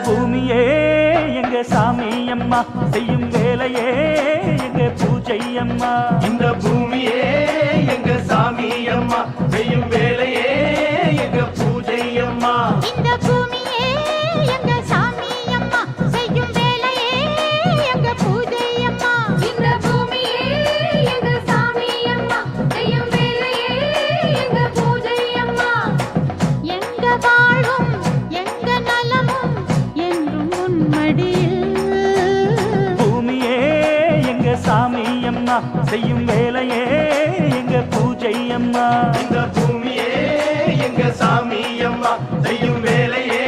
பூமியே எங்க சாமி அம்மா செய்யும் வேலையே எங்க பூஜை அம்மா. உன்மடியில் பூமியே எங்க சாமி அம்மா செய்யும் வேலையே எங்க பூஜை அம்மா. இந்த பூமியே எங்க சாமி அம்மா செய்யும் வேலையே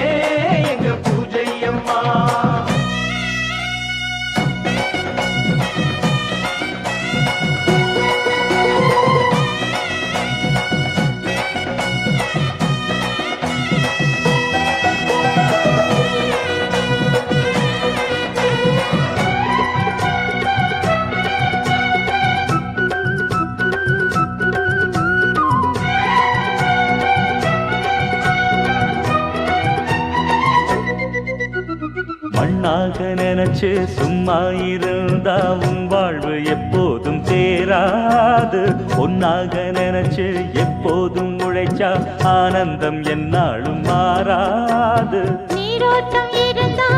நினைச்சு சும்மா இருந்தா உன் வாழ்வு எப்போதும் சேராது. பொன்னாக நினைச்சு எப்போதும் உழைச்சா ஆனந்தம் என்னாலும் மாறாது. நீரோட்டம் இருந்தா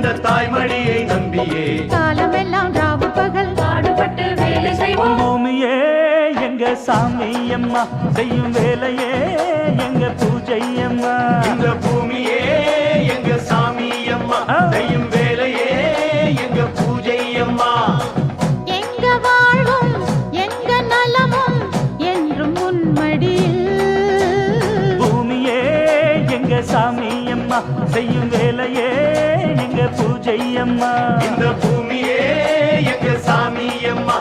இந்த தாய்மடியை நம்பியே. காலமெல்லாம் ராவு பகல் பாடுபட்டு வேலை செய்வோம். பூமியே எங்க சாமி அம்மா செய்யும் வேலையே எங்க பூஜை அம்மா. இந்த பூமியே எங்க சாமி அம்மா செய்யும் வேலையே எங்க பூஜை அம்மா. எங்க வாழ்வும் எங்க நலமும் என்றும் உன்மடியில் பூமியே எங்க சாமி அம்மா செய்யும் வேலையே பூஜை அம்மா. இந்த பூமியே எங்க சாமி அம்மா.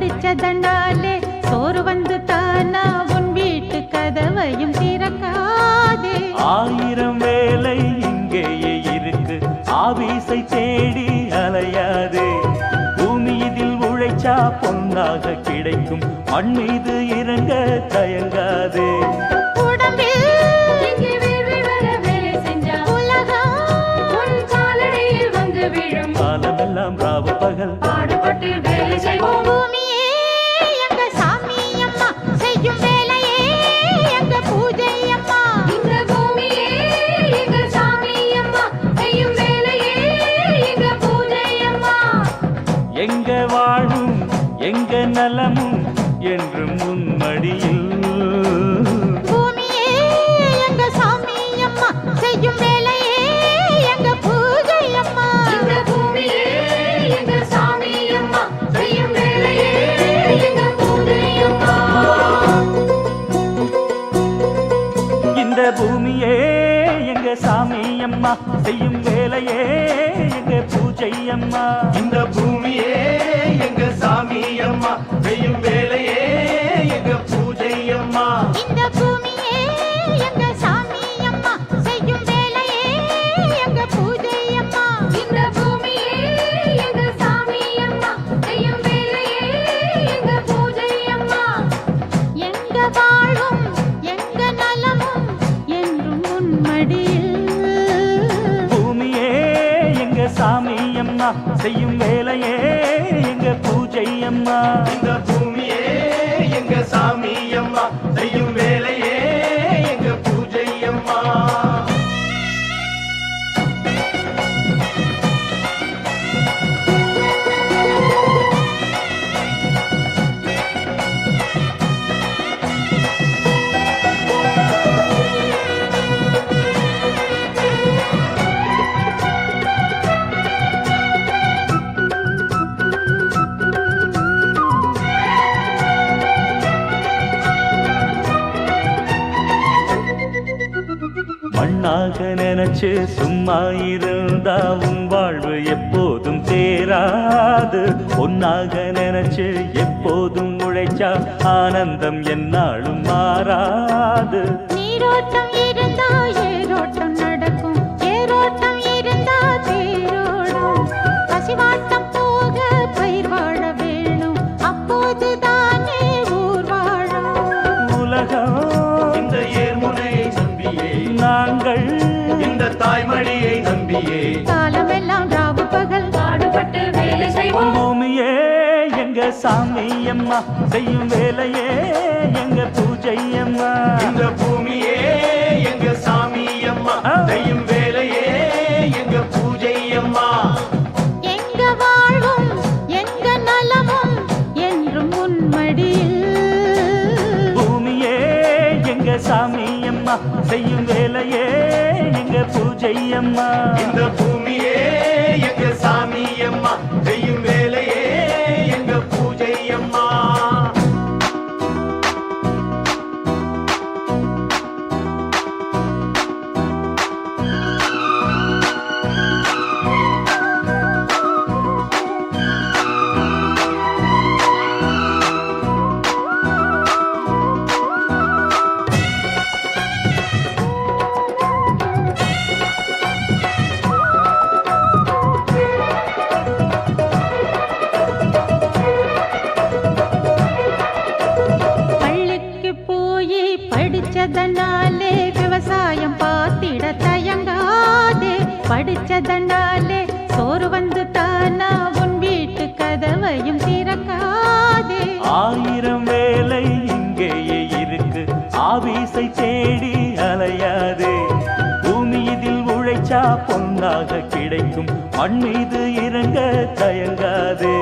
படிச்சதனாலே சோறு வந்து தானா? உன் வீட்டு கதவையும் திறக்காதே. ஆயிரம் வேலை இங்கேயே இருக்கு. ஆபீஸை தேடி அலையாதே. பூமி இதில் உழைச்சா பொன்னாக கிடைக்கும். மண் மீது இறங்க தயங்காதே. காலமெல்லாம் ராவு பகல். பாடுபட்டு வேலை செய்வோம். செய்யும் வேலையே எங்க பூஜை அம்மா செய்யும் வேலையே. எங்க பூஜை அம்மா. சும்மா உன் வாழ்வு எப்போதும் சேராது. ஒன்னாக நினைச்சு எப்போதும் உழைச்சா ஆனந்தம் என்னாலும் மாறாது. நீரோட்டம் இருந்தா ஏரோட்டம் நடக்கும். ஏரோட்டம் இருந்தா தேரோடும் பசிவாட்டம் தாய்மடியை நம்பியே. காலமெல்லாம் ராவு பகல். பாடுபட்டு வேலை செய்வோம். பூமியே எங்க சாமி அம்மா. செய்யும் வேலையே எங்க பூஜை அம்மா. இந்த பூமியே எங்க சாமி அம்மா. செய்யும் ஜெய்யம்மா இந்த பூமியே இதில் பொன்னாக கிடைக்கும். மண் மீது இறங்க தயங்காதே.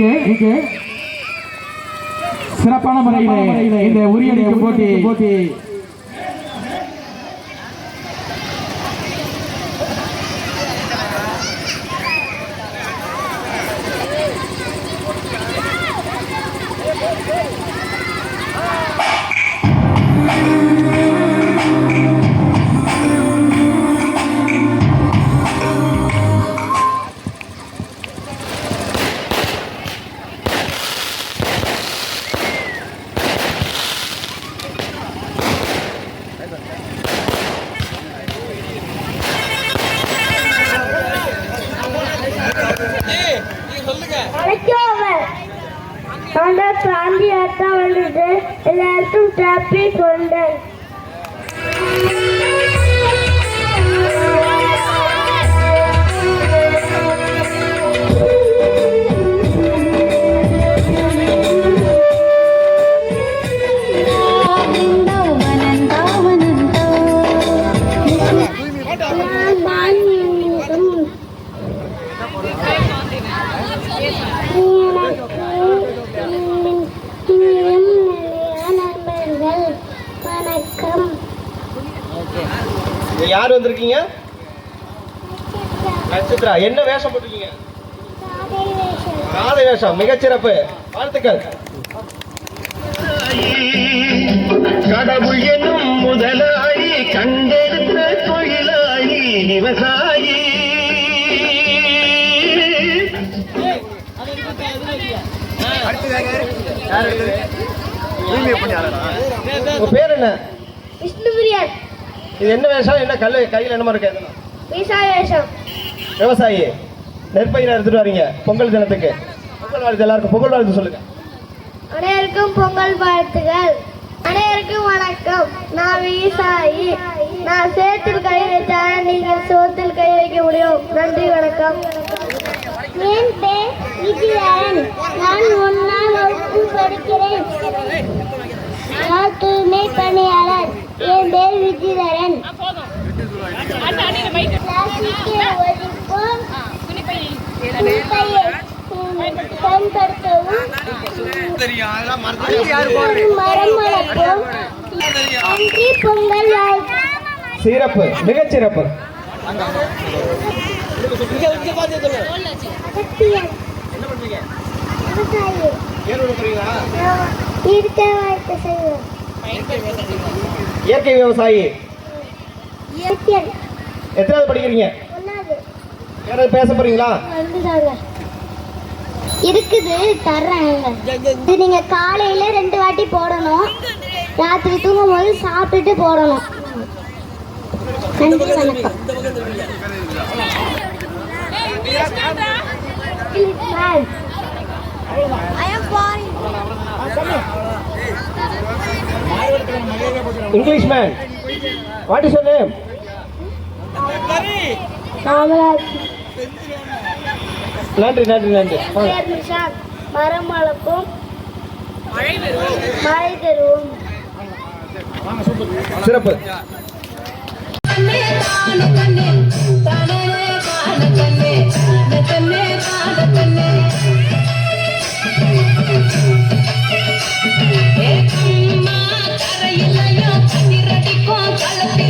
இங்கே இங்கே சிறப்பான முறையில் இந்த உரியடிக்கு போட்டி போட்டி. வேஷம் மிகச்சிறப்பு. வாழ்த்துக்கள். கடவுள் எனும் முதலாளி கண்டெடுத்த தொழிலாளி விவசாயி. பேர் என்ன? இது என்ன வேஷம் என்ன கல்லு கையில் என்னமா இருக்கு. விவசாயி. நெற்பயிரை எடுத்துட்டு வரீங்க பொங்கல் தினத்துக்கு. பொங்கல் வாழ்த்து எல்லாருக்கும் பொங்கல் வாழ்த்து சொல்லுங்க. அனைவருக்கும் பொங்கல் வாழ்த்துகள். அனைவருக்கும் வணக்கம். நான் விவசாயி. நான் சேத்தில் கை வைத்தால் நீங்கள் சோத்தில் கை வைக்க முடியும். நன்றி வணக்கம். என் பேர் விஜயன் நான் ஒன்றாம் வகுப்பு படிக்கிறேன் நான் தூய்மை பணியாளர் என் பேர் விஜயதரன் பிளாஸ்டிக்கை ஒழிப்போம் குப்பையை பயன்படுத்தவும் மரம் வளர்ப்போம் நன்றி பொங்கல் வாழ்த்து சிறப்பு மிகச்சிறப்பு. இயற்கை விவசாயி. எத்தனாவது படிக்கிறீங்க? யாராவது பேச போறீங்களா? இருக்குது தர்றேன். இது நீங்க காலையில ரெண்டு வாட்டி போடணும். ராத்திரி தூங்கும் போது சாப்பிட்டுட்டு போடணும். நன்றி வணக்கம். English man what is name Kamaraj. நன்றி நன்றி நன்றி. மரம் வளர்ப்போம் மழை தருவோம் சிறப்பு. முத்து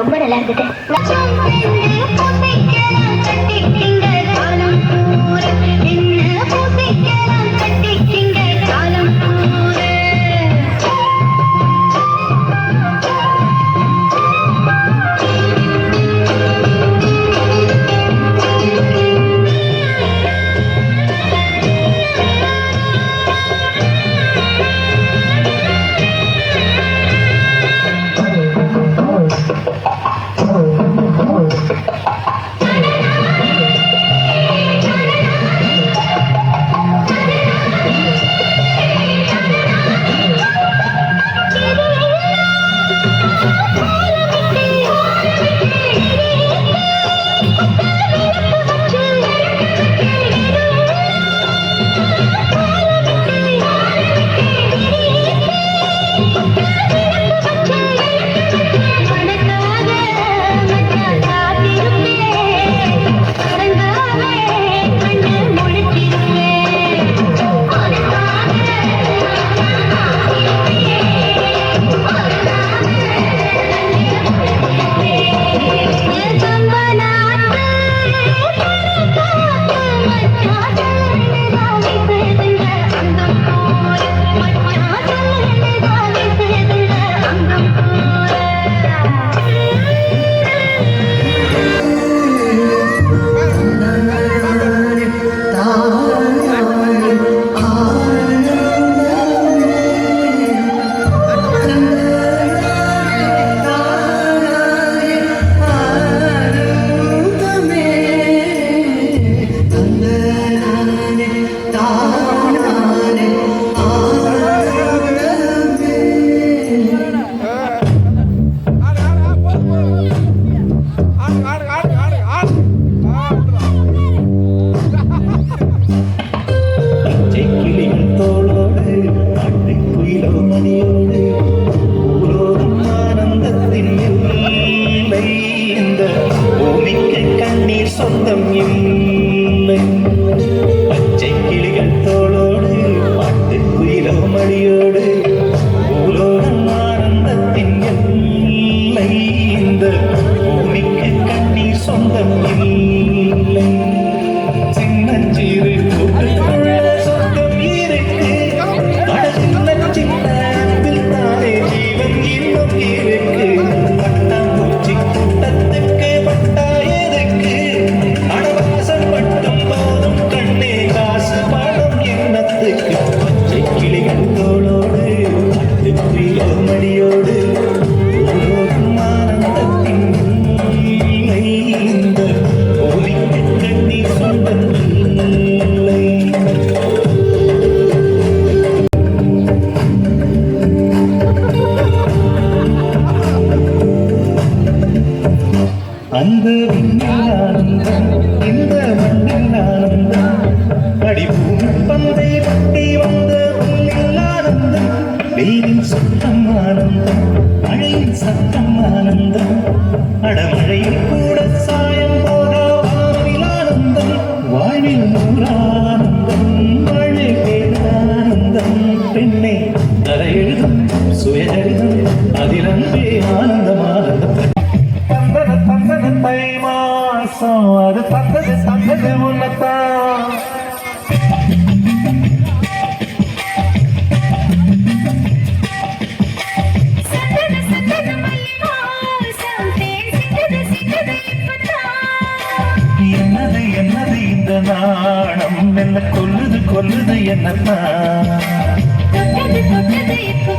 ரொம்ப நல்லா இருந்தது nghiêm minh தந்தது தந்தது தந்தது உன்னத்தான் என்னது என்னது இந்த நாணம்? என்ன கொல்லுது கொல்லுது என்னத்தான் இப்போ